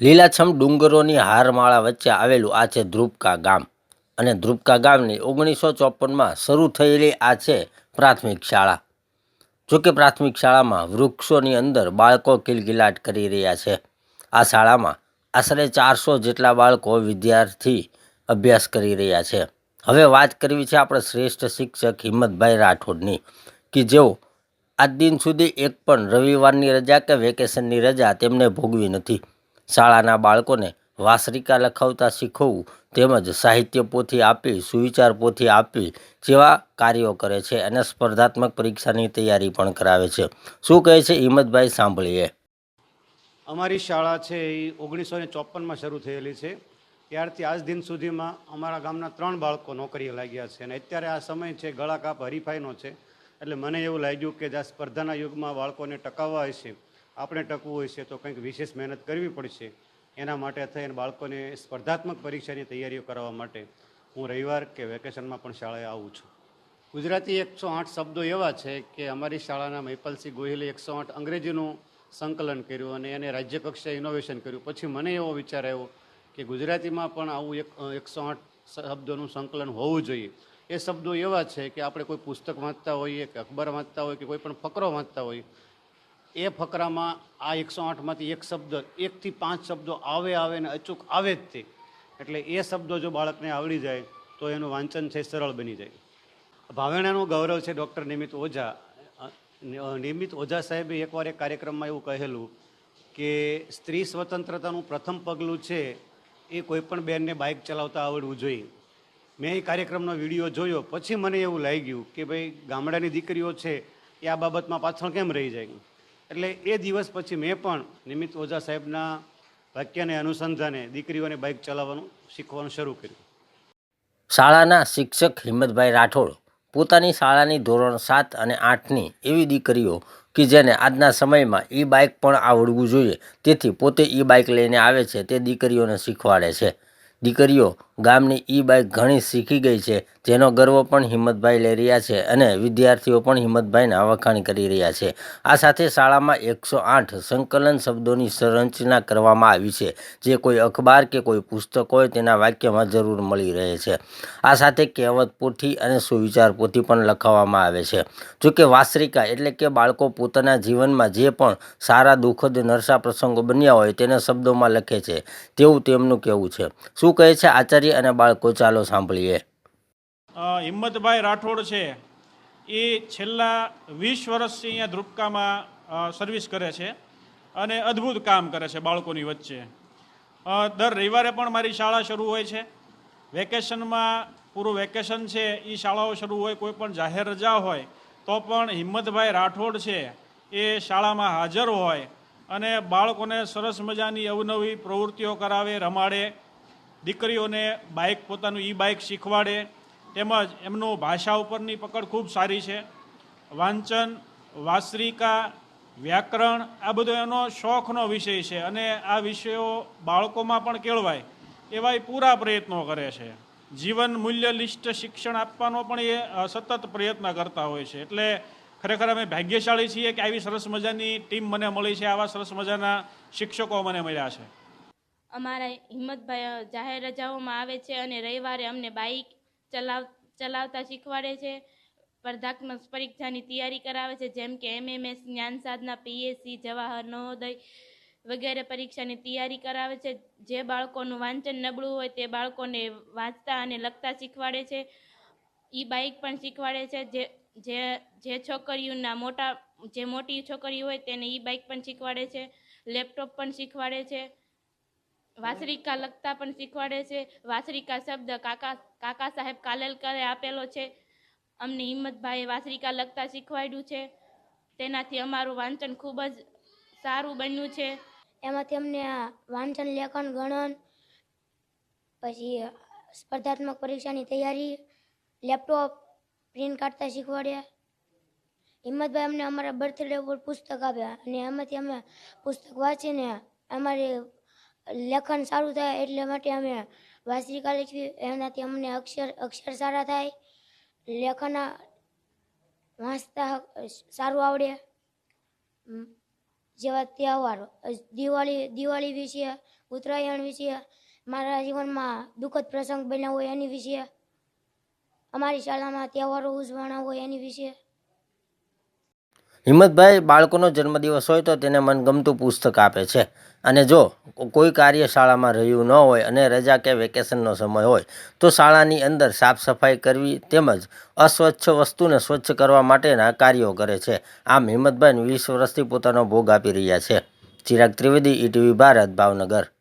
લીલાછમ ડુંગરોની હારમાળા વચ્ચે આવેલું આ છે ધ્રુપકા ગામ. અને ધ્રુપકા ગામની ઓગણીસો ચોપનમાં શરૂ થયેલી આ છે પ્રાથમિક શાળા. જોકે પ્રાથમિક શાળામાં વૃક્ષોની અંદર બાળકો કિલકિલાટ કરી રહ્યા છે. આ શાળામાં આશરે ચારસો જેટલા બાળકો વિદ્યાર્થી અભ્યાસ કરી રહ્યા છે. હવે વાત કરવી છે આપણે શ્રેષ્ઠ શિક્ષક હિંમતભાઈ રાઠોડની, કે જેઓ આજ દિન સુધી એક પણ રવિવારની રજા કે વેકેશનની રજા તેમને ભોગવી નથી. શાળાના બાળકોને વાસરિકા લખાવતા શીખવવું તેમજ સાહિત્ય પોથી આપી, સુવિચાર પોથી આપી જેવા કાર્યો કરે છે અને સ્પર્ધાત્મક પરીક્ષાની તૈયારી પણ કરાવે છે. શું કહે છે હિંમતભાઈ સાંભળીએ. અમારી શાળા છે એ ઓગણીસો ને ચોપનમાં શરૂ થયેલી છે. ત્યારથી આજ દિન સુધીમાં અમારા ગામના ત્રણ બાળકો નોકરીએ લાગ્યા છે અને અત્યારે આ સમય છે ગળા કાપ હરીફાઈનો છે. એટલે મને એવું લાગ્યું કે જે સ્પર્ધાના યુગમાં બાળકોને ટકાવવા હશે આપણે ટકવું હોય છે તો કંઈક વિશેષ મહેનત કરવી પડશે. એના માટે થઈને બાળકોને સ્પર્ધાત્મક પરીક્ષાની તૈયારીઓ કરાવવા માટે હું રવિવાર કે વેકેશનમાં પણ શાળાએ આવું છું. ગુજરાતી એકસો આઠ શબ્દો એવા છે કે અમારી શાળાના મહિપાલસિંહ ગોહિલે એકસો આઠ અંગ્રેજીનું સંકલન કર્યું અને એને રાજ્ય કક્ષાએ ઇનોવેશન કર્યું. પછી મને એવો વિચાર આવ્યો કે ગુજરાતીમાં પણ આવું એક, એકસો આઠ શબ્દોનું સંકલન હોવું જોઈએ. એ શબ્દો એવા છે કે આપણે કોઈ પુસ્તક વાંચતા હોઈએ કે અખબાર વાંચતા હોય કે કોઈ પણ ફકરો વાંચતા હોય એ ફકરામાં આ એકસો આઠમાંથી એક શબ્દ, એકથી પાંચ શબ્દો આવે આવે ને અચૂક આવે જ તે. એટલે એ શબ્દો જો બાળકને આવડી જાય, તો એનું વાંચન છે સરળ બની જાય. ભાવેણાનું ગૌરવ છે ડૉક્ટર નિમિત ઓઝા. નિમિત ઓઝા સાહેબે એકવાર એક કાર્યક્રમમાં એવું કહેલું કે સ્ત્રી સ્વતંત્રતાનું પ્રથમ પગલું છે એ કોઈપણ બેનને બાઇક ચલાવતા આવડવું જોઈએ. મેં એ કાર્યક્રમનો વીડિયો જોયો, પછી મને એવું લાગ્યું કે ભાઈ ગામડાની દીકરીઓ છે એ આ બાબતમાં પાછળ કેમ રહી જાય? એટલે એ દિવસ પછી મેં પણ નિમિત ઓઝા સાહેબના વાક્યને અનુસંધાને દીકરીઓને બાઇક ચલાવવાનું શીખવાનું શરૂ કર્યું. શાળાના શિક્ષક હિંમતભાઈ રાઠોડ પોતાની શાળાની ધોરણ સાત અને આઠની એવી દીકરીઓ કે જેને આજના સમયમાં ઈ બાઇક પણ આવડવું જોઈએ. તેથી પોતે ઈ બાઇક લઈને આવે છે, તે દીકરીઓને શીખવાડે છે. દીકરીઓ ગામની ઈ બાઇક ઘણી શીખી ગઈ છે, જેનો ગર્વ પણ હિંમતભાઈ લઈ રહ્યા છે અને વિદ્યાર્થીઓ પણ હિંમતભાઈના વખાણ કરી રહ્યા છે. આ સાથે શાળામાં એકસો આઠ સંકલન શબ્દોની સંરચના કરવામાં આવી છે, જે કોઈ અખબાર કે કોઈ પુસ્તક હોય તેના વાક્યમાં જરૂર મળી રહે છે. આ સાથે કહેવત પોથી અને સુવિચાર પોથી પણ લખાવવામાં આવે છે. જોકે વાસ્ત્રિકા એટલે કે બાળકો પોતાના જીવનમાં જે પણ સારા, દુઃખદ, નરસા પ્રસંગો બન્યા હોય તેને શબ્દોમાં લખે છે, તેવું તેમનું કહેવું છે. શું કહે છે આચાર્ય અને બાળકો, ચાલો સાંભળીએ. હિંમતભાઈ રાઠોડ છે. એ છેલ્લા વીસ વર્ષથી અહીંયા ધ્રુપકામાં સર્વિસ કરે છે અને અદ્ભુત કામ કરે છે બાળકોની વચ્ચે. દર રવિવારે પણ મારી શાળા શરૂ હોય છે. વેકેશનમાં પૂરું વેકેશન છે એ શાળાઓ શરૂ હોય, કોઈ પણ જાહેર રજા હોય, તો પણ હિંમતભાઈ રાઠોડ છે, એ શાળામાં હાજર હોય અને બાળકોને સરસ મજાની અવનવી પ્રવૃત્તિઓ કરાવે, રમાડે દીકરીઓને બાઇક પોતાનું ઈ બાઇક શીખવાડે, તેમજ એમનું ભાષા ઉપરની પકડ ખૂબ સારી છે. વાંચન વાસરિકા વ્યાકરણ, આ બધો એનો શોખનો વિષય છે અને આ વિષયો બાળકોમાં પણ કેળવાય એવા એ પૂરા પ્રયત્નો કરે છે. જીવન મૂલ્ય લિસ્ટ શિક્ષણ આપવાનો પણ એ સતત પ્રયત્ન કરતા હોય છે. એટલે ખરેખર અમે ભાગ્યશાળી છીએ કે આવી સરસ મજાની ટીમ મને મળી છે, આવા સરસ મજાના શિક્ષકો મને મળ્યા છે. અમારા હિંમતભાઈ જાહેર રજાઓમાં આવે છે અને રવિવારે અમને બાઇક ચલાવ, ચલાવતા શીખવાડે છે. સ્પર્ધાત્મક પરીક્ષાની તૈયારી કરાવે છે, જેમ કે એમએમએસ, જ્ઞાન સાધના, પીએસસી, જવાહર નવોદય વગેરે પરીક્ષાની તૈયારી કરાવે છે. જે બાળકોનું વાંચન નબળું હોય તે બાળકોને વાંચતા અને લખતા શીખવાડે છે. ઈ બાઇક પણ શીખવાડે છે. જે જે જે છોકરીઓના મોટા, જે મોટી છોકરીઓ હોય તેને ઈ બાઇક પણ શીખવાડે છે. લેપટોપ પણ શીખવાડે છે. વાસરિકા લખતા પણ શીખવાડે છે. વાસરિકા શબ્દ કાકા કાકા સાહેબ કાલેલકરે આપેલો છે. અમને હિંમતભાઈએ વાસરિકા લખતા શીખવાડ્યું છે. તેનાથી અમારું વાંચન ખૂબ જ સારું બન્યું છે. એમાંથી અમને વાંચન, લેખન, ગણન, પછી સ્પર્ધાત્મક પરીક્ષાની તૈયારી, લેપટોપ, પ્રિન્ટ કાઢતા શીખવાડ્યા. હિંમતભાઈ અમને અમારા બર્થડે ઉપર પુસ્તક આપ્યા અને એમાંથી અમે પુસ્તક વાંચીને અમારી લેખન સારું થાય એટલે માટે અમે વાસ્ત્રિકા લખવી એનાથી અમને અક્ષર અક્ષર સારા થાય. લેખન વાંચતા સારું આવડે. જેવા તહેવારો, દિવાળી દિવાળી વિશે, ઉત્તરાયણ વિશે, મારા જીવનમાં દુઃખદ પ્રસંગ બન્યા હોય એની વિશે, અમારી શાળામાં તહેવારો ઉજવાના હોય એની વિશે. હિંમતભાઈ, બાળકોનો જન્મદિવસ હોય તો તેને મનગમતું પુસ્તક આપે છે. અને જો કોઈ કાર્ય શાળામાં રહ્યું ન હોય અને રજા કે વેકેશનનો સમય હોય, તો શાળાની અંદર સાફ સફાઈ કરવી તેમજ અસ્વચ્છ વસ્તુને સ્વચ્છ કરવા માટેના કાર્યો કરે છે. આમ હિંમતભાઈ વીસ વર્ષથી પોતાનો ભોગ આપી રહ્યા છે. ચિરાગ ત્રિવેદી, ઈટીવી ભારત, ભાવનગર.